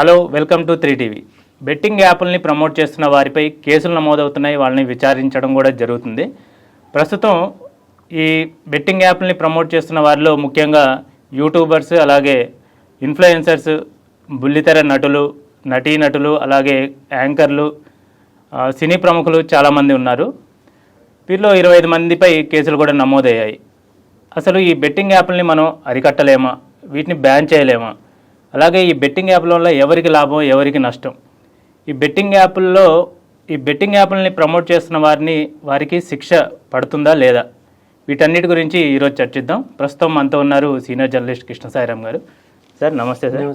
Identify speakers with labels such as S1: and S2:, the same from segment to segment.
S1: Hello welcome to three TV. Betting యాప్ల్ని promote చేస్తున్న వారిపై కేసులు నమోదవుతున్నాయి. వాళ్ళని విచారించడం కూడా జరుగుతుంది. ప్రస్తుతం ఈ బెట్టింగ్ యాప్ల్ని ప్రమోట్ చేస్తున్న వారిలో ముఖ్యంగా యూట్యూబర్స్ అలాగే ఇన్ఫ్లుయెన్సర్స్ బుల్లితెర నటులు నటీనటులు అలాగే యాంకర్లు సినీ ప్రముఖులు చాలామంది ఉన్నారు. వీరిలో ఇరవై ఐదు మందిపై కేసులు కూడా నమోదయ్యాయి. అసలు ఈ బెట్టింగ్ యాప్లని మనం అరికట్టలేమా? వీటిని బ్యాన్ చేయలేమా? అలాగే ఈ బెట్టింగ్ యాప్ల వల్ల ఎవరికి లాభం ఎవరికి నష్టం? ఈ బెట్టింగ్ యాప్ల్లో ఈ బెట్టింగ్ యాప్లని ప్రమోట్ చేస్తున్న వారిని వారికి శిక్ష పడుతుందా లేదా? వీటన్నిటి గురించి ఈరోజు చర్చిద్దాం. ప్రస్తుతం మనతో ఉన్నారు సీనియర్ జర్నలిస్ట్ కృష్ణ సాయిరామ్ గారు. సార్ నమస్తే సార్.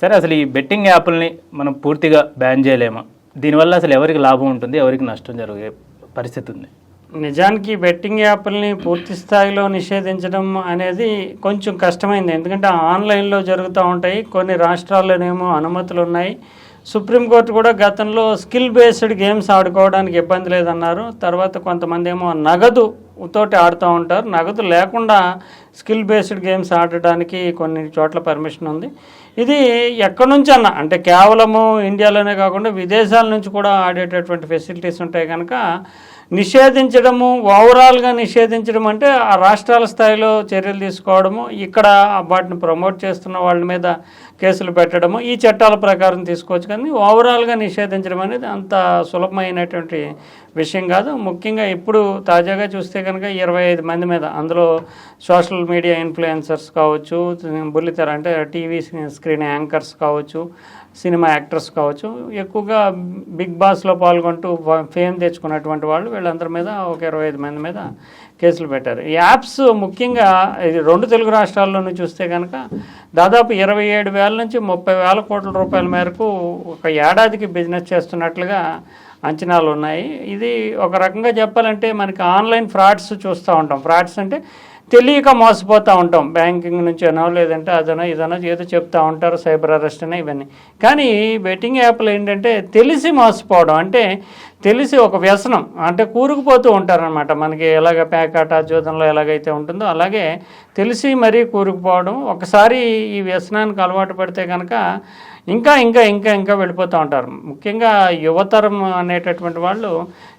S1: సార్ అసలు ఈ బెట్టింగ్ యాప్లని మనం పూర్తిగా బ్యాన్ చేయలేమా? దీనివల్ల అసలు ఎవరికి లాభం ఉంటుంది ఎవరికి నష్టం జరిగే పరిస్థితి ఉంది?
S2: నిజానికి బెట్టింగ్ యాప్ల్ని పూర్తి స్థాయిలో నిషేధించడం అనేది కొంచెం కష్టమైంది. ఎందుకంటే ఆన్లైన్లో జరుగుతూ ఉంటాయి. కొన్ని రాష్ట్రాల్లోనేమో అనుమతులు ఉన్నాయి సుప్రీంకోర్టు కూడా గతంలో స్కిల్ బేస్డ్ గేమ్స్ ఆడుకోవడానికి ఇబ్బంది లేదన్నారు. తర్వాత కొంతమంది ఏమో నగదు తోటి ఆడుతూ ఉంటారు. నగదు లేకుండా స్కిల్ బేస్డ్ గేమ్స్ ఆడడానికి కొన్ని చోట్ల పర్మిషన్ ఉంది. ఇది ఎక్కడి నుంచి అన్న అంటే కేవలము ఇండియాలోనే కాకుండా విదేశాల నుంచి కూడా ఆడేటటువంటి ఫెసిలిటీస్ ఉంటాయి కనుక నిషేధించడము ఓవరాల్గా నిషేధించడం అంటే ఆ రాష్ట్రాల స్థాయిలో చర్యలు తీసుకోవడము ఇక్కడ వాటిని ప్రమోట్ చేస్తున్న వాళ్ళ మీద కేసులు పెట్టడము ఈ చట్టాల ప్రకారం తీసుకోవచ్చు. కానీ ఓవరాల్గా నిషేధించడం అనేది అంత సులభమైనటువంటి విషయం కాదు. ముఖ్యంగా ఇప్పుడు తాజాగా చూస్తే కనుక ఇరవై ఐదు మంది మీద అందులో సోషల్ మీడియా ఇన్ఫ్లుయెన్సర్స్ కావచ్చు బుల్లితెర అంటే టీవీ స్క్రీన్ యాంకర్స్ కావచ్చు సినిమా యాక్టర్స్ కావచ్చు ఎక్కువగా బిగ్ బాస్లో పాల్గొంటూ ఫేమ్ తెచ్చుకున్నటువంటి వాళ్ళు వీళ్ళందరి మీద ఒక ఇరవై ఐదు మంది మీద కేసులు పెట్టారు. ఈ యాప్స్ ముఖ్యంగా ఇది రెండు తెలుగు రాష్ట్రాల్లోనూ చూస్తే కనుక దాదాపు ఇరవై ఏడు వేల నుంచి ముప్పై వేల కోట్ల రూపాయల మేరకు ఒక ఏడాదికి బిజినెస్ చేస్తున్నట్లుగా అంచనాలు ఉన్నాయి. ఇది ఒక రకంగా చెప్పాలంటే మనకి ఆన్లైన్ ఫ్రాడ్స్ చూస్తూ ఉంటాం. ఫ్రాడ్స్ అంటే తెలియక మోసపోతూ ఉంటాం. బ్యాంకింగ్ నుంచేనో లేదంటే అదనో ఇదనో ఏదో చెప్తూ ఉంటారు సైబర్ అరెస్ట్ అని ఇవన్నీ. కానీ బెట్టింగ్ యాప్లు ఏంటంటే తెలిసి మోసపోవడం. అంటే తెలిసి ఒక వ్యసనం. అంటే కూరుకుపోతూ ఉంటారనమాట మనకి ఎలాగ ప్యాకాట జూదంలో ఎలాగైతే ఉంటుందో అలాగే తెలిసి మరీ కూరుకుపోవడం. ఒకసారి ఈ వ్యసనానికి అలవాటు పడితే కనుక ఇంకా ఇంకా ఇంకా ఇంకా వెళ్ళిపోతూ ఉంటారు. ముఖ్యంగా యువతరం అనేటటువంటి వాళ్ళు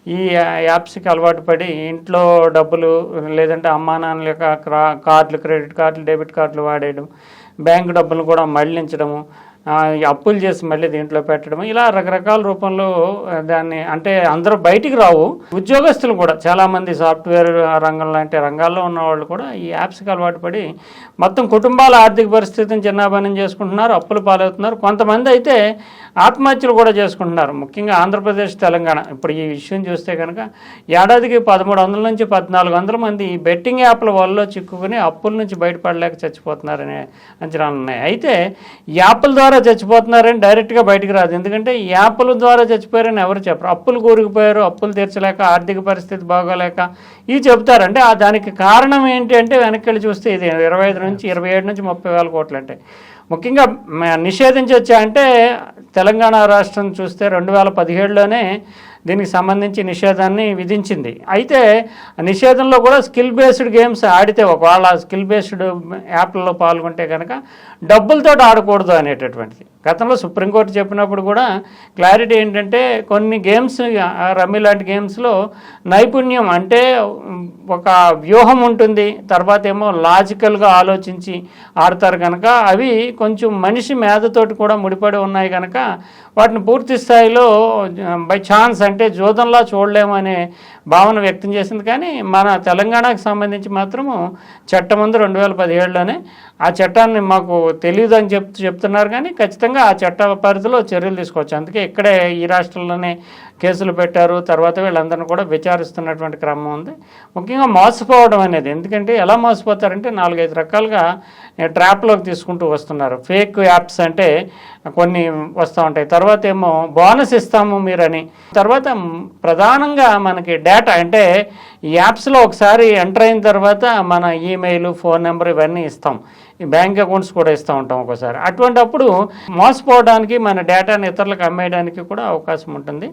S2: ఈ యాప్స్కి అలవాటు పడి ఇంట్లో డబ్బులు లేదంటే అమ్మా నాన్నల యొక్క క్రా- కార్డులు క్రెడిట్ కార్డులు డెబిట్ కార్డులు వాడేయడం బ్యాంకు డబ్బులు కూడా మళ్ళించడము అప్పులు చేసి మళ్ళీ దీంట్లో పెట్టడం ఇలా రకరకాల రూపంలో దాన్ని అంటే అందరూ బయటికి రావు. ఉద్యోగస్తులు కూడా చాలామంది సాఫ్ట్వేర్ రంగం లాంటి రంగాల్లో ఉన్న వాళ్ళు కూడా ఈ యాప్స్కి అలవాటు పడి మొత్తం కుటుంబాల ఆర్థిక పరిస్థితిని చిన్నాభానం చేసుకుంటున్నారు అప్పులు పాలవుతున్నారు. కొంతమంది అయితే ఆత్మహత్యలు కూడా చేసుకుంటున్నారు. ముఖ్యంగా ఆంధ్రప్రదేశ్ తెలంగాణ. ఇప్పుడు ఈ విషయం చూస్తే కనుక ఏడాదికి పదమూడు వందల నుంచి పద్నాలుగు వందల మంది ఈ బెట్టింగ్ యాప్ల వల్ల చిక్కుకుని అప్పుల నుంచి బయటపడలేక చచ్చిపోతున్నారనే అంచనాలు ఉన్నాయి. అయితే యాప్ల ద్వారా చచ్చిపోతున్నారని డైరెక్ట్గా బయటికి రాదు. ఎందుకంటే ఈ యాప్ల ద్వారా చచ్చిపోయారని ఎవరు చెప్పరు. అప్పులు కూరుకుపోయారు అప్పులు తీర్చలేక ఆర్థిక పరిస్థితి బాగోలేక ఇవి చెప్తారు ఆ దానికి కారణం ఏంటి అంటే వెనక్కి వెళ్ళి చూస్తే ఇది ఇరవై ఐదు నుంచి ఇరవై ఏడు నుంచి ముప్పై వేల కోట్లు అంటే ముఖ్యంగా మ- నిషేధించవచ్చా అంటే తెలంగాణ రాష్ట్రం చూస్తే రెండు వేల పదిహేడులోనే దీనికి సంబంధించి నిషేధాన్ని విధించింది. అయితే ఆ నిషేధంలో కూడా స్కిల్ బేస్డ్ గేమ్స్ ఆడితే ఒకవేళ స్కిల్ బేస్డ్ యాప్లలో పాల్గొంటే కనుక డబ్బులతో ఆడకూడదు అనేటటువంటిది. గతంలో సుప్రీంకోర్టు చెప్పినప్పుడు కూడా క్లారిటీ ఏంటంటే కొన్ని గేమ్స్ రమ్మి రమ్మీ లాంటి గేమ్స్లో నైపుణ్యం అంటే ఒక వ్యూహం ఉంటుంది. తర్వాత ఏమో లాజికల్గా ఆలోచించి ఆడతారు కనుక అవి కొంచెం మనిషి మేధతోటి కూడా ముడిపడి ఉన్నాయి కనుక వాటిని పూర్తి స్థాయిలో బై ఛాన్స్ అంటే జోదంలా చూడలేమనే భావన వ్యక్తం చేసింది. కానీ మన తెలంగాణకు సంబంధించి మాత్రము చట్టం ముందు రెండు వేల పదిహేడులోనే ఆ చట్టాన్ని మాకు తెలియదు అని చెప్తూ చెప్తున్నారు. కానీ ఖచ్చితంగా ఆ చట్ట పరిధిలో చర్యలు తీసుకోవచ్చు. అందుకే ఇక్కడే ఈ రాష్ట్రంలోనే కేసులు పెట్టారు. తర్వాత వీళ్ళందరినీ కూడా విచారిస్తున్నటువంటి క్రమం ఉంది. ముఖ్యంగా మోసపోవడం అనేది ఎందుకంటే ఎలా మోసపోతారంటే నాలుగైదు రకాలుగా ట్రాప్లోకి తీసుకుంటూ వస్తున్నారు. ఫేక్ యాప్స్ అంటే కొన్ని వస్తూ ఉంటాయి. తర్వాత ఏమో బోనస్ ఇస్తాము మీరని. తర్వాత ప్రధానంగా మనకి డేటా అంటే ఈ యాప్స్లో ఒకసారి ఎంటర్ అయిన తర్వాత మన ఈమెయిల్ ఫోన్ నెంబర్ ఇవన్నీ ఇస్తాం. బ్యాంక్ అకౌంట్స్ కూడా ఇస్తూ ఉంటాం ఒకసారి. అటువంటి అప్పుడు మోసపోవడానికి మన డేటాను ఇతరులకు అమ్మేయడానికి కూడా అవకాశం ఉంటుంది.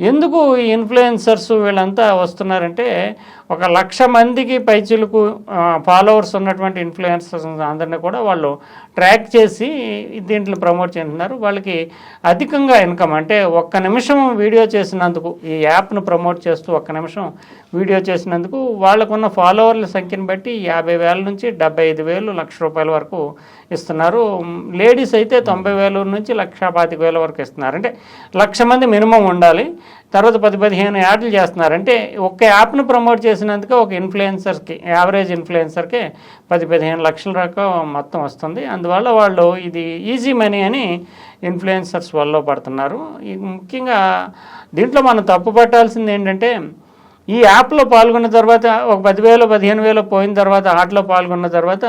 S2: ఎందుకు ఈ ఇన్ఫ్లుయెన్సర్స్ వీళ్ళంతా వస్తున్నారంటే ఒక లక్ష మందికి పైచులకు ఫాలోవర్స్ ఉన్నటువంటి ఇన్ఫ్లుయెన్సర్స్ అందరినీ కూడా వాళ్ళు ట్రాక్ చేసి దీంట్లో ప్రమోట్ చేస్తున్నారు. వాళ్ళకి అధికంగా ఇన్కమ్ అంటే ఒక్క నిమిషం వీడియో చేసినందుకు ఈ యాప్ను ప్రమోట్ చేస్తూ ఒక్క నిమిషం వీడియో చేసినందుకు వాళ్ళకున్న ఫాలోవర్ల సంఖ్యను బట్టి యాభై వేల నుంచి డెబ్బై ఐదు వేలు లక్ష రూపాయల వరకు ఇస్తున్నారు. లేడీస్ అయితే తొంభై వేల నుంచి లక్ష పాతిక వేల వరకు ఇస్తున్నారు. అంటే లక్ష మంది మినిమం ఉండాలి. తర్వాత పది పదిహేను యాడ్లు చేస్తున్నారు అంటే ఒక్క యాప్ను ప్రమోట్ చేసినందుకు ఒక ఇన్ఫ్లుయెన్సర్కి యావరేజ్ ఇన్ఫ్లుయెన్సర్కి పది పదిహేను లక్షల రకం మొత్తం వస్తుంది. అందువల్ల వాళ్ళు ఇది ఈజీ మనీ అని ఇన్ఫ్లుయెన్సర్స్ వల్ల పడుతున్నారు. ముఖ్యంగా దీంట్లో మనం తప్పు పట్టాల్సింది ఏంటంటే ఈ యాప్లో పాల్గొన్న తర్వాత ఒక పదివేలు పదిహేను వేలు పోయిన తర్వాత ఆటలో పాల్గొన్న తర్వాత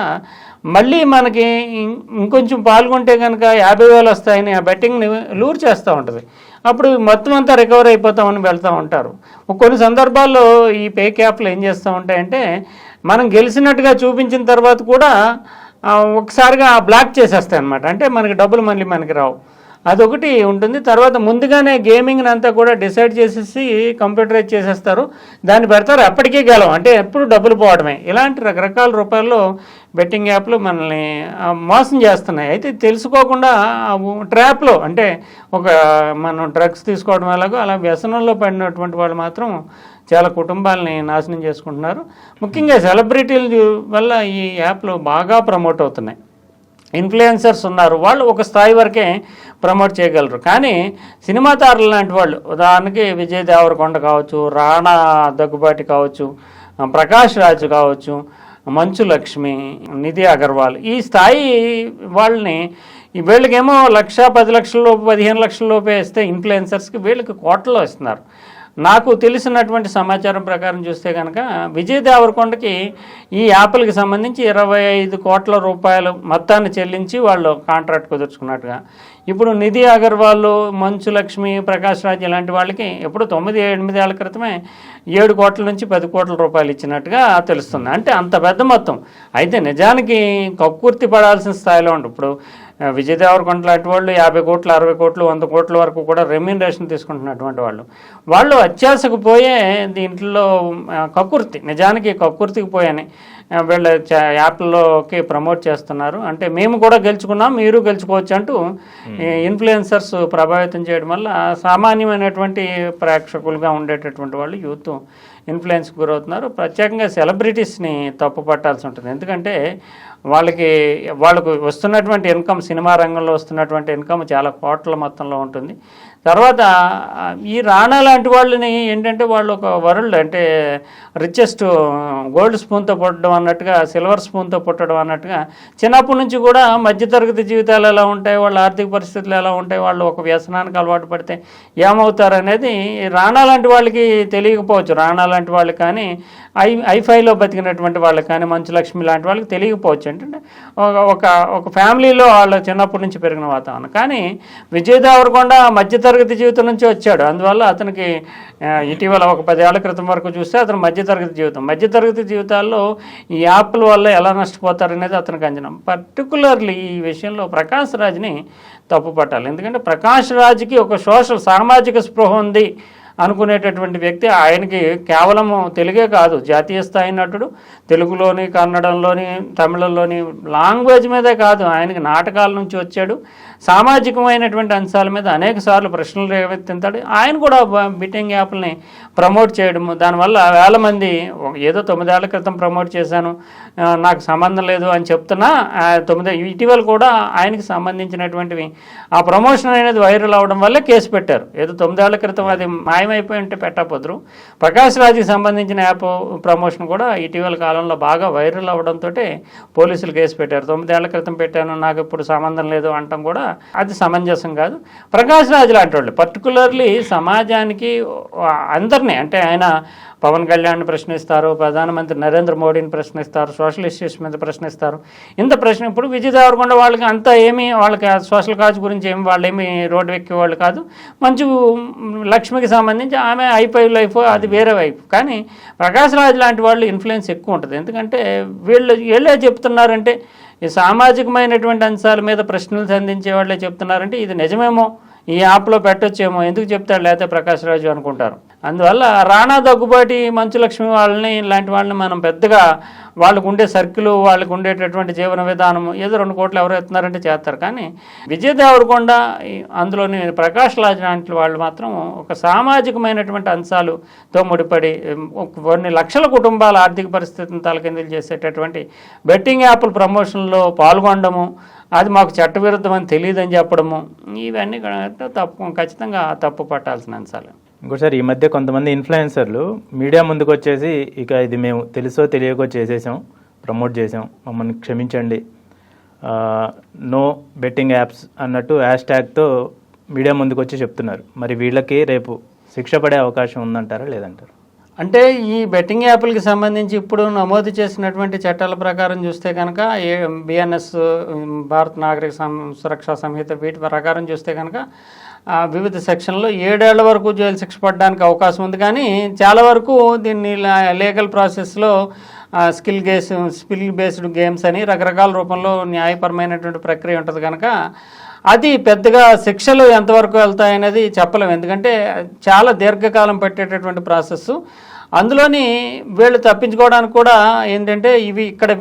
S2: మళ్ళీ మనకి ఇం- ఇంకొంచెం పాల్గొంటే కనుక యాభై వేలు వస్తాయని ఆ బెట్టింగ్ని లూర్ చేస్తూ ఉంటుంది. అప్పుడు మొత్తం అంతా రికవర్ అయిపోతామని వెళ్తూ ఉంటారు. కొన్ని సందర్భాల్లో ఈ పే క్యాప్లు ఏం చేస్తూ ఉంటాయంటే మనం గెలిచినట్టుగా చూపించిన తర్వాత కూడా ఒకసారిగా బ్లాక్ చేసేస్తాయి అనమాట అంటే మనకి డబ్బులు మళ్ళీ మనకి రావు. అదొకటి ఉంటుంది. తర్వాత ముందుగానే గేమింగ్ అంతా కూడా డిసైడ్ చేసేసి కంప్యూటరైజ్ చేసేస్తారు. దాన్ని పెడతారు. అప్పటికే గెలవం. అంటే ఎప్పుడు డబ్బులు పోవడమే. ఇలాంటి రకరకాల రూపాయల్లో బెట్టింగ్ యాప్లు మనల్ని మోసం చేస్తున్నాయి. అయితే తెలుసుకోకుండా ట్రాప్లో అంటే ఒక మనం డ్రగ్స్ తీసుకోవడం ఎలాగో అలా వ్యసనంలో పడినటువంటి వాళ్ళు మాత్రం చాలా కుటుంబాలని నాశనం చేసుకుంటున్నారు. ముఖ్యంగా సెలబ్రిటీల వల్ల ఈ యాప్లు బాగా ప్రమోట్ అవుతున్నాయి. ఇన్ఫ్లుయెన్సర్స్ ఉన్నారు. వాళ్ళు ఒక స్థాయి వరకే ప్రమోట్ చేయగలరు. కానీ సినిమా తారలు లాంటి వాళ్ళు ఉదాహరణకి విజయ్ దేవరకొండ కావచ్చు రాణా దగ్గుబాటి కావచ్చు ప్రకాష్ రాజ్ కావచ్చు మంచు లక్ష్మి నిధి అగర్వాల్. ఈ స్థాయి వాళ్ళని ఈ వీళ్ళకేమో లక్ష పది లక్షల లోపు పదిహేను లక్షల లోపే ఇస్తే ఇన్ఫ్లుయెన్సర్స్కి వీళ్ళకి కోట్లలో ఇస్తున్నారు నాకు తెలిసినటువంటి సమాచారం ప్రకారం చూస్తే కనుక విజయ్ దేవరకొండకి ఈ యాప్లకి సంబంధించి ఇరవై ఐదు కోట్ల రూపాయలు మొత్తాన్ని చెల్లించి వాళ్ళు కాంట్రాక్ట్ కుదుర్చుకున్నట్టుగా. ఇప్పుడు నిధి అగర్వాల్ మంచు లక్ష్మి ప్రకాష్ రాజ్ ఇలాంటి వాళ్ళకి ఎప్పుడు తొమ్మిది ఎనిమిది ఏళ్ళ క్రితమే ఏడు కోట్ల నుంచి పది కోట్ల రూపాయలు ఇచ్చినట్టుగా తెలుస్తుంది. అంటే అంత పెద్ద మొత్తం. అయితే నిజానికి కక్కుర్తి పడాల్సిన స్థాయిలో ఉండు. ఇప్పుడు విజయ్ దేవరకొండ లాంటి వాళ్ళు యాభై కోట్లు అరవై కోట్లు వంద కోట్ల వరకు కూడా రెమ్యూనరేషన్ తీసుకుంటున్నటువంటి వాళ్ళు. వాళ్ళు అత్యాశకు పోయే దీంట్లో కక్కుర్తి నిజానికి కక్కుర్తికి పోయాని. వీళ్ళ యాప్లలోకి ప్రమోట్ చేస్తున్నారు. అంటే మేము కూడా గెలుచుకున్నాం మీరు గెలుచుకోవచ్చు అంటూ ఈ ఇన్ఫ్లుయెన్సర్స్ ప్రభావితం చేయడం వల్ల సామాన్యమైనటువంటి ప్రేక్షకులుగా ఉండేటటువంటి వాళ్ళు యూత్ ఇన్ఫ్లుయెన్స్కి గురవుతున్నారు. ప్రత్యేకంగా సెలబ్రిటీస్ని తప్పు పట్టాల్సి ఉంటుంది. ఎందుకంటే వాళ్ళకి వాళ్ళకు వస్తున్నటువంటి ఇన్కమ్ సినిమా రంగంలో వస్తున్నటువంటి ఇన్కమ్ చాలా కోట్ల మొత్తంలో ఉంటుంది. తర్వాత ఈ రాణా లాంటి వాళ్ళని ఏంటంటే వాళ్ళు ఒక వరల్డ్ అంటే రిచెస్ట్ గోల్డ్ స్పూన్తో పుట్టడం అన్నట్టుగా సిల్వర్ స్పూన్తో పుట్టడం అన్నట్టుగా చిన్నప్పటి నుంచి కూడా మధ్యతరగతి జీవితాలు ఎలా ఉంటాయి వాళ్ళ ఆర్థిక పరిస్థితులు ఎలా ఉంటాయి వాళ్ళు ఒక వ్యసనానికి అలవాటు పడితే ఏమవుతారు అనేది రాణా లాంటి వాళ్ళకి తెలియకపోవచ్చు. రాణా లాంటి వాళ్ళు కానీ ఐ ఐఫైలో బతికినటువంటి వాళ్ళకి కానీ మంచు లక్ష్మి లాంటి వాళ్ళకి తెలియకపోవచ్చు. ఏంటంటే ఒక ఒక ఒక ఫ్యామిలీలో వాళ్ళు చిన్నప్పటి నుంచి పెరిగిన వాతావరణం. కానీ విజయ్ దేవరకొండ మధ్యతరగతి జీవితం నుంచి వచ్చాడు. అందువల్ల అతనికి ఇటీవల ఒక పదేళ్ళ క్రితం వరకు చూస్తే అతను మధ్యతరగతి జీవితం. మధ్యతరగతి జీవితాల్లో ఈ యాప్ల వల్ల ఎలా నష్టపోతారనేది అతనికి అంచనా. పర్టికులర్లీ ఈ విషయంలో ప్రకాష్ రాజ్ని తప్పు పట్టాలి ఎందుకంటే ప్రకాష్ రాజ్కి ఒక సోషల్ సామాజిక స్పృహ ఉంది. అనుకునేటటువంటి వ్యక్తి ఆయనకి కేవలం తెలుగే కాదు జాతీయ స్థాయి నటుడు తెలుగులోని కన్నడంలోని తమిళంలోని లాంగ్వేజ్ మీదే కాదు ఆయనకి నాటకాల నుంచి వచ్చాడు. సామాజికమైనటువంటి అంశాల మీద అనేక సార్లు ప్రశ్నలు రేవెత్తింతాడు ఆయన కూడా బిట్టింగ్ యాప్ని ప్రమోట్ చేయడము దానివల్ల వేల మంది ఏదో తొమ్మిదేళ్ళ క్రితం ప్రమోట్ చేశాను నాకు సంబంధం లేదు అని చెప్తున్నా తొమ్మిది ఇటీవల కూడా ఆయనకి సంబంధించినటువంటివి. ఆ ప్రమోషన్ అనేది వైరల్ అవడం వల్లే కేసు పెట్టారు. ఏదో తొమ్మిదేళ్ళ క్రితం అది మాయమైపోయి ఉంటే పెట్టకపోదురు. ప్రకాష్ రాజ్కి సంబంధించిన యాప్ ప్రమోషన్ కూడా ఇటీవల కాలంలో బాగా వైరల్ అవడంతో పోలీసులు కేసు పెట్టారు. తొమ్మిదేళ్ళ క్రితం పెట్టాను నాకు ఇప్పుడు సంబంధం లేదు అంటాం కూడా అది సమంజసం కాదు. ప్రకాష్ రాజ్ లాంటి వాళ్ళు పర్టికులర్లీ సమాజానికి అందరినీ అంటే ఆయన పవన్ కళ్యాణ్ ప్రశ్నిస్తారు ప్రధానమంత్రి నరేంద్ర మోడీని ప్రశ్నిస్తారు సోషల్ ఇష్యూస్ మీద ప్రశ్నిస్తారు. ఇంత ప్రశ్న ఇప్పుడు విజయ్ దేవరకొండ వాళ్ళకి అంతా ఏమీ వాళ్ళకి సోషల్ కాజ్ గురించి ఏమి వాళ్ళు ఏమి రోడ్డు ఎక్కే వాళ్ళు కాదు. మంచి లక్ష్మికి సంబంధించి ఆమె అయిపోయి లైఫ్ అది వేరే వైపు. కానీ ప్రకాష్ రాజ్ లాంటి వాళ్ళు ఇన్ఫ్లుయెన్స్ ఎక్కువ ఉంటుంది. ఎందుకంటే వీళ్ళు వీళ్ళే చెప్తున్నారంటే ఈ సామాజికమైనటువంటి అంశాల మీద ప్రశ్నలు సంధించే వాళ్ళే చెప్తున్నారంటే ఇది నిజమేమో ఈ యాప్లో పెట్టొచ్చేమో ఎందుకు చెప్తాడు లేకపోతే ప్రకాష్ రాజు అనుకుంటారు. అందువల్ల రాణా దగ్గుబాటి మంచు లక్ష్మి వాళ్ళని ఇలాంటి వాళ్ళని మనం పెద్దగా వాళ్ళకు ఉండే సర్కిల్ వాళ్ళకు ఉండేటటువంటి జీవన విధానం ఏదో రెండు కోట్లు ఎవరు ఎత్తున్నారంటే చేస్తారు. కానీ విజయ్ దేవరకొండ ఈ అందులోని ప్రకాష్ లాజ్ లాంటి వాళ్ళు మాత్రం ఒక సామాజికమైనటువంటి అంశాలుతో ముడిపడి కొన్ని లక్షల కుటుంబాల ఆర్థిక పరిస్థితిని తలకిందులు చేసేటటువంటి బెట్టింగ్ యాప్ల ప్రమోషన్లో పాల్గొనడము అది మాకు చట్టవిరుద్ధం అని తెలియదని చెప్పడము ఇవన్నీ తప్పు ఖచ్చితంగా తప్పు పట్టాల్సిన అంశాలు.
S1: ఇంకోసారి ఈ మధ్య కొంతమంది ఇన్ఫ్లుయెన్సర్లు మీడియా ముందుకు వచ్చేసి ఇక ఇది మేము తెలుసో తెలియకో చేసేసాం ప్రమోట్ చేసాం మమ్మల్ని క్షమించండి. నో బెట్టింగ్ యాప్స్ అన్నట్టు హ్యాష్ ట్యాగ్తో మీడియా ముందుకు వచ్చి చెప్తున్నారు. మరి వీళ్ళకి రేపు శిక్ష పడే అవకాశం ఉందంటారా లేదంటారు?
S2: అంటే ఈ బెట్టింగ్ యాప్లకి సంబంధించి ఇప్పుడు నమోదు చేసినటువంటి చట్టాల ప్రకారం చూస్తే కనుక ఏ బిఎన్ఎస్ భారత నాగరిక సం- సురక్షా సంహిత వీటి ప్రకారం చూస్తే కనుక వివిధ సెక్షన్లో ఏడేళ్ళ వరకు జైలు శిక్ష పడడానికి అవకాశం ఉంది. కానీ చాలా వరకు దీన్ని లీగల్ ప్రాసెస్లో స్కిల్ గేస్ స్కిల్ బేస్డ్ గేమ్స్ అని రకరకాల రూపంలో న్యాయపరమైనటువంటి ప్రక్రియ ఉంటుంది కనుక అది పెద్దగా శిక్షలు ఎంతవరకు వెళ్తాయనేది చెప్పలేము. ఎందుకంటే చాలా దీర్ఘకాలం పెట్టేటటువంటి ప్రాసెస్ అందులోని వీళ్ళు తప్పించుకోవడానికి కూడా ఏంటంటే ఇవి ఇక్కడ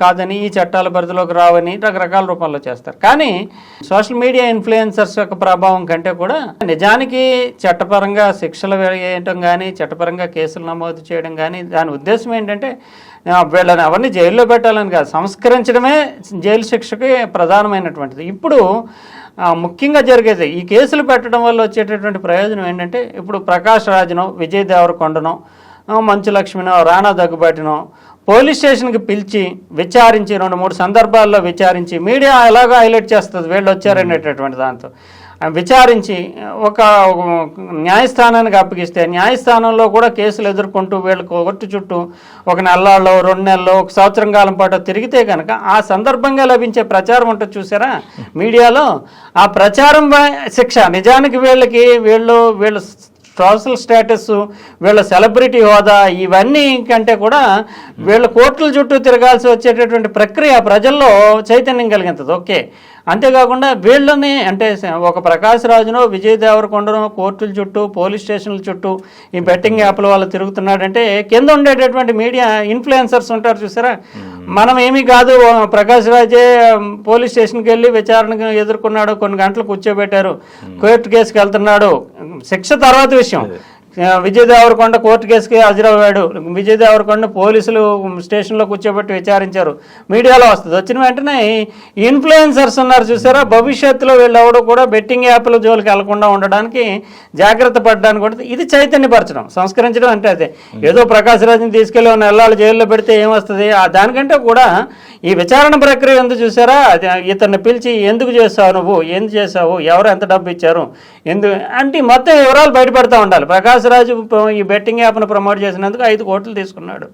S2: కాదని ఈ చట్టాల పరిధిలోకి రావని రకరకాల రూపాల్లో చేస్తారు. కానీ సోషల్ మీడియా ఇన్ఫ్లుయెన్సర్స్ యొక్క ప్రభావం కంటే కూడా నిజానికి చట్టపరంగా శిక్షలు వేయటం కానీ చట్టపరంగా కేసులు నమోదు చేయడం కానీ దాని ఉద్దేశం ఏంటంటే వీళ్ళని ఎవరిని జైల్లో పెట్టాలని కాదు సంస్కరించడమే జైలు శిక్షకి ప్రధానమైనటువంటిది. ఇప్పుడు ముఖ్యంగా జరిగేది ఈ కేసులు పెట్టడం వల్ల వచ్చేటటువంటి ప్రయోజనం ఏంటంటే ఇప్పుడు ప్రకాష్ రాజును విజయ్ దేవరకొండనో మంచు లక్ష్మినో రాణా దగ్గుబాటినో పోలీస్ స్టేషన్కి పిలిచి విచారించి రెండు మూడు సందర్భాల్లో విచారించి మీడియా ఎలాగో హైలైట్ చేస్తుంది వీళ్ళు వచ్చారనేటటువంటి దాంతో. విచారించి ఒక న్యాయస్థానానికి అప్పగిస్తే న్యాయస్థానంలో కూడా కేసులు ఎదుర్కొంటూ వీళ్ళ కొట్టు చుట్టూ ఒక నెలలో రెండు నెలలో ఒక సంవత్సరం కాలం పాటు తిరిగితే కనుక ఆ సందర్భంగా లభించే ప్రచారం ఉంటుంది చూసారా? మీడియాలో ఆ ప్రచారం శిక్ష. నిజానికి వీళ్ళకి వీళ్ళు వీళ్ళు సోషల్ స్టేటస్ వీళ్ళ సెలబ్రిటీ హోదా ఇవన్నీ కంటే కూడా వీళ్ళ కోర్టుల చుట్టూ తిరగాల్సి వచ్చేటటువంటి ప్రక్రియ ప్రజల్లో చైతన్యం కలిగింది ఓకే. అంతేకాకుండా వీళ్ళని అంటే ఒక ప్రకాశ్ రాజునో విజయ్ దేవరకొండనో కోర్టుల చుట్టూ పోలీస్ స్టేషన్ల చుట్టూ ఈ బెట్టింగ్ యాప్ల వాళ్ళు తిరుగుతున్నాడంటే కింద ఉండేటటువంటి మీడియా ఇన్ఫ్లుయెన్సర్స్ ఉంటారు చూసారా? మనం ఏమీ కాదు ఓ ప్రకాష్ రాజే పోలీస్ స్టేషన్కి వెళ్ళి విచారణకు ఎదుర్కొన్నాడు కొన్ని గంటలు కూర్చోబెట్టారు కోర్టు కేసుకి వెళ్తున్నాడు శిక్ష తర్వాత విషయం. విజయ్ దేవరకొండ కోర్టు కేసుకి హాజరయ్యాడు. విజయ్ దేవరకొండ పోలీసులు స్టేషన్లో కూర్చోబెట్టి విచారించారు. మీడియాలో వస్తుంది. వచ్చిన వెంటనే ఇన్ఫ్లుయెన్సర్స్ ఉన్నారు చూసారా? భవిష్యత్తులో వీళ్ళెవడో కూడా బెట్టింగ్ యాప్ల జోలికి వెళ్ళకుండా ఉండడానికి జాగ్రత్త పడడానికి కూడా ఇది చైతన్యపరచడం సంస్కరించడం అంటే అదే. ఏదో ప్రకాశ్ రాజుని తీసుకెళ్ళి ఉన్న నెలలు జైల్లో పెడితే ఏమొస్తుంది? దానికంటే కూడా ఈ విచారణ ప్రక్రియ ఎందుకు చూసారా? అది ఇతన్ని పిలిచి ఎందుకు చేస్తావు నువ్వు? ఎందుకు చేసావు ఎవరు ఎంత డబ్బు ఇచ్చారు? ఎందుకు అంటే మొత్తం వివరాలు బయటపడతా ఉండాలి. ప్రకాశ్ రాజు ఈ బెట్టింగ్ యాప్ను ప్రమోట్ చేసినందుకు ఐదు కోట్లు తీసుకున్నాడు.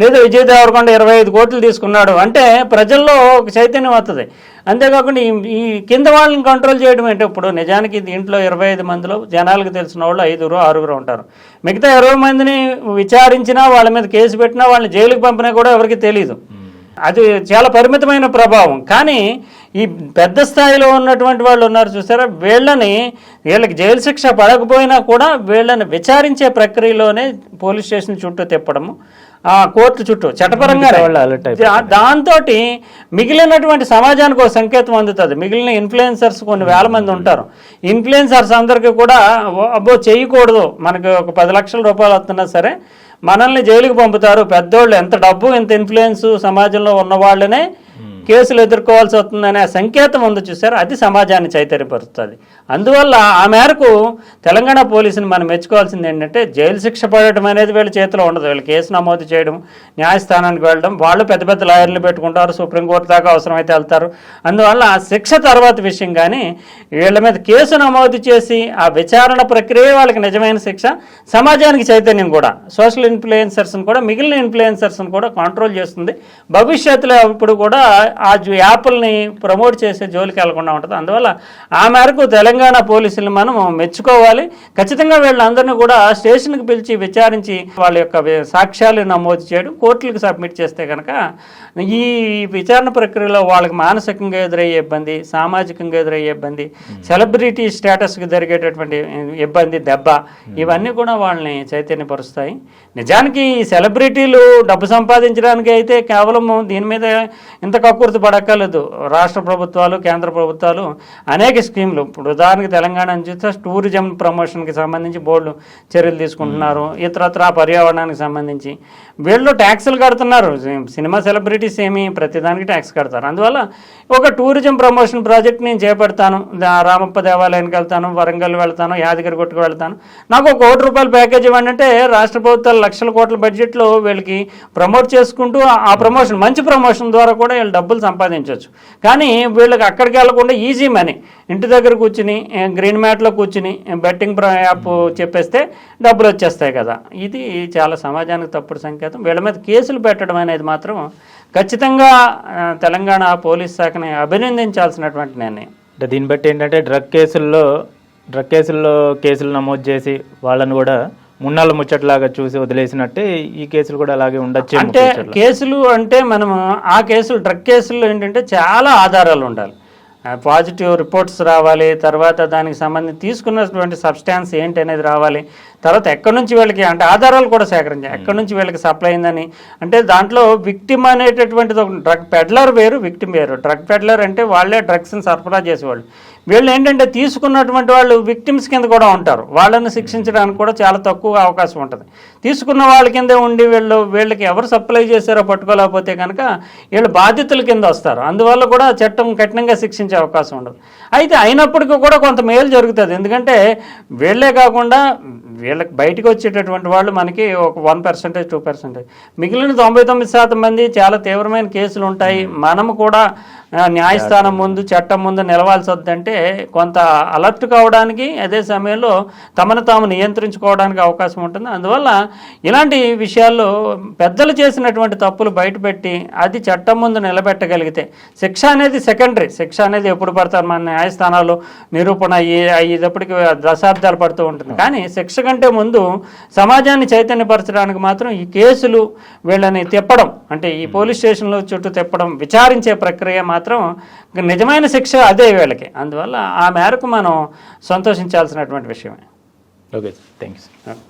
S2: లేదా విజయ్ దేవరకొండ ఇరవై ఐదు కోట్లు తీసుకున్నాడు. అంటే ప్రజల్లో ఒక చైతన్యం వస్తుంది అంతేకాకుండా ఈ ఈ కింద వాళ్ళని కంట్రోల్ చేయడం అంటే ఇప్పుడు నిజానికి దీంట్లో ఇరవై ఐదు మందిలో జనాలకు తెలిసిన వాళ్ళు ఐదుగురు ఆరుగురు ఉంటారు. మిగతా ఇరవై మందిని విచారించినా వాళ్ళ మీద కేసు పెట్టినా వాళ్ళని జైలుకి పంపినా కూడా ఎవరికి తెలియదు అది చాలా పరిమితమైన ప్రభావం. కానీ ఈ పెద్ద స్థాయిలో ఉన్నటువంటి వాళ్ళు ఉన్నారు చూసారా? వీళ్ళని వీళ్ళకి జైలు శిక్ష పడకపోయినా కూడా వీళ్ళని విచారించే ప్రక్రియలోనే పోలీస్ స్టేషన్ చుట్టూ తిప్పడము ఆ కోర్టు చుట్టూ చట్టపరంగా. దాంతో మిగిలినటువంటి సమాజానికి ఒక సంకేతం అందుతుంది. మిగిలిన ఇన్ఫ్లుయెన్సర్స్ కొన్ని వేల మంది ఉంటారు. ఇన్ఫ్లుయెన్సర్స్ అందరికీ కూడా "ఓ, అబ్బో చేయకూడదు. మనకి ఒక పది లక్షల రూపాయలు వస్తున్నా సరే మనల్ని జైలుకి పంపుతారు. పెద్దోళ్ళు ఎంత డబ్బు ఎంత ఇన్ఫ్లుయెన్స్ సమాజంలో ఉన్న వాళ్ళనే కేసులు ఎదుర్కోవాల్సి వస్తుందనే సంకేతం ఉంది చూసారు? అది సమాజాన్ని చైతన్యపరుస్తుంది. అందువల్ల ఆ మేరకు తెలంగాణ పోలీసుని మనం మెచ్చుకోవాల్సింది ఏంటంటే జైలు శిక్ష పడటం అనేది వీళ్ళ చేతిలో ఉండదు. వీళ్ళు కేసు నమోదు చేయడం న్యాయస్థానానికి వెళ్ళడం వాళ్ళు పెద్ద పెద్ద లాయర్లు పెట్టుకుంటారు సుప్రీంకోర్టు దాకా అవసరమైతే వెళ్తారు. అందువల్ల ఆ శిక్ష తర్వాత విషయం కానీ వీళ్ళ మీద కేసు నమోదు చేసి ఆ విచారణ ప్రక్రియ వాళ్ళకి నిజమైన శిక్ష సమాజానికి చైతన్యం కూడా సోషల్ ఇన్ఫ్లుయెన్సర్స్ని కూడా మిగిలిన ఇన్ఫ్లుయెన్సర్స్ని కూడా కంట్రోల్ చేస్తుంది. భవిష్యత్తులో ఇప్పుడు కూడా ఆ యాప్ని యాప్ల్ని ప్రమోట్ చేసే జోలికి వెళ్ళకుండా ఉంటుంది. అందువల్ల ఆ మేరకు తెలంగాణ పోలీసులు మనం మెచ్చుకోవాలి. ఖచ్చితంగా వీళ్ళందరినీ కూడా స్టేషన్కి పిలిచి విచారించి వాళ్ళ యొక్క సాక్ష్యాలు నమోదు చేయడం కోర్టులకు సబ్మిట్ చేస్తే కనుక ఈ విచారణ ప్రక్రియలో వాళ్ళకి మానసికంగా ఎదురయ్యే ఇబ్బంది సామాజికంగా ఎదురయ్యే ఇబ్బంది సెలబ్రిటీ స్టేటస్కి జరిగేటటువంటి ఇబ్బంది దెబ్బ ఇవన్నీ కూడా వాళ్ళని చైతన్యపరుస్తాయి. నిజానికి ఈ సెలబ్రిటీలు డబ్బు సంపాదించడానికి అయితే కేవలం దీని మీద ఇంత కక్కుర్తి పడక్కర్లేదు. రాష్ట్ర ప్రభుత్వాలు కేంద్ర ప్రభుత్వాలు అనేక స్కీములు. ఇప్పుడు ఉదాహరణకి తెలంగాణ చూస్తే టూరిజం ప్రమోషన్కి సంబంధించి బోర్డు చర్యలు తీసుకుంటున్నారు. ఇతరత్ర పర్యావరణానికి సంబంధించి. వీళ్ళు ట్యాక్సులు కడుతున్నారు. సినిమా సెలబ్రిటీస్ ఏమి ప్రతిదానికి ట్యాక్స్ కడతారు. అందువల్ల ఒక టూరిజం ప్రమోషన్ ప్రాజెక్ట్ నేను చేపడతాను. రామప్ప దేవాలయానికి వెళ్తాను వరంగల్ వెళ్తాను యాదగిరి గుట్టుకు వెళ్తాను. నాకు ఒక కోటి రూపాయల ప్యాకేజ్ ఇవ్వండి అంటే రాష్ట్ర ప్రభుత్వాలు లక్షల కోట్ల బడ్జెట్లో వీళ్ళకి ప్రమోట్ చేసుకుంటూ ఆ- ఆ ప్రమోషన్ మంచి ప్రమోషన్ ద్వారా కూడా వీళ్ళు డబ్బులు సంపాదించవచ్చు కానీ వీళ్ళకి అక్కడికి వెళ్ళకుండా ఈజీ మనీ. ఇంటి దగ్గర కూర్చుని ఏ, గ్రీన్ మ్యాట్లో కూర్చుని బెట్టింగ్ ప్ర- యాప్ చెప్పేస్తే డబ్బులు వచ్చేస్తాయి కదా. ఇది చాలా సమాజానికి తప్పుడు సంకేతం. వీళ్ళ మీద కేసులు పెట్టడం అనేది మాత్రం ఖచ్చితంగా తెలంగాణ పోలీస్ శాఖని అభినందించాల్సినటువంటి నిర్ణయం.
S1: అంటే దీన్ని బట్టి ఏంటంటే డ్రగ్ కేసుల్లో డ్రగ్ కేసుల్లో కేసులు నమోదు చేసి వాళ్ళని కూడా మున్నాళ్ళ ముచ్చట్లాగా చూసి వదిలేసినట్టే ఈ కేసులు కూడా అలాగే ఉండొచ్చు
S2: అంటే కేసులు అంటే మనము ఆ కేసులు డ్రగ్ కేసుల్లో ఏంటంటే చాలా ఆధారాలు ఉండాలి. పాజిటివ్ రిపోర్ట్స్ రావాలి తర్వాత దానికి సంబంధించి తీసుకున్నటువంటి సబ్స్టాన్స్ ఏంటి అనేది రావాలి. తర్వాత ఎక్కడి నుంచి వీళ్ళకి అంటే ఆధారాలు కూడా సేకరించాలి. ఎక్కడి నుంచి వీళ్ళకి సప్లై అయిందని. అంటే దాంట్లో విక్టిమ్ అనేటటువంటిది ఒక డ్రగ్ పెడ్లర్ వేరు విక్టిమ్ వేరు. డ్రగ్ పెడ్లర్ అంటే వాళ్ళే డ్రగ్స్ని సరఫరా చేసేవాళ్ళు. వీళ్ళు ఏంటంటే తీసుకున్నటువంటి వాళ్ళు విక్టిమ్స్ కింద కూడా ఉంటారు. వాళ్ళని శిక్షించడానికి కూడా చాలా తక్కువ అవకాశం ఉంటుంది. తీసుకున్న వాళ్ళ కిందే ఉండి వీళ్ళు వీళ్ళకి ఎవరు సప్లై చేశారో పట్టుకోలేకపోతే కనుక వీళ్ళు బాధితుల కింద వస్తారు. అందువల్ల కూడా చట్టం కఠినంగా శిక్షించే అవకాశం ఉండదు. అయితే అయినప్పటికీ కూడా కొంత మేలు జరుగుతుంది. ఎందుకంటే వీళ్ళే కాకుండా వీళ్ళకి బయటకు వచ్చేటటువంటి వాళ్ళు మనకి ఒక వన్ పర్సెంటేజ్ టూ పర్సెంటేజ్ మిగిలిన తొంభై తొమ్మిది శాతం మంది చాలా తీవ్రమైన కేసులు ఉంటాయి. మనము కూడా న్యాయస్థానం ముందు చట్టం ముందు నిలవాల్సి వద్దంటే కొంత అలర్ట్ కావడానికి అదే సమయంలో తమను తాము నియంత్రించుకోవడానికి అవకాశం ఉంటుంది. అందువల్ల ఇలాంటి విషయాల్లో పెద్దలు చేసినటువంటి తప్పులు బయటపెట్టి అది చట్టం ముందు నిలబెట్టగలిగితే శిక్ష అనేది సెకండరీ. శిక్ష అనేది ఎప్పుడు పడతారు? మన న్యాయస్థానాల్లో నిరూపణ అయ్యి అయ్యేటప్పటికి దశాబ్దాలు పడుతూ ఉంటుంది. కానీ శిక్ష కంటే ముందు సమాజాన్ని చైతన్యపరచడానికి మాత్రం ఈ కేసులు వీళ్ళని తిప్పడం అంటే ఈ పోలీస్ స్టేషన్లో చుట్టూ తిప్పడం విచారించే ప్రక్రియ మాత్రం నిజమైన శిక్ష అదే వీళ్ళకి. అందువల్ల ఆ మేరకు మనం సంతోషించాల్సినటువంటి విషయమే.
S1: Okay thanks
S2: okay.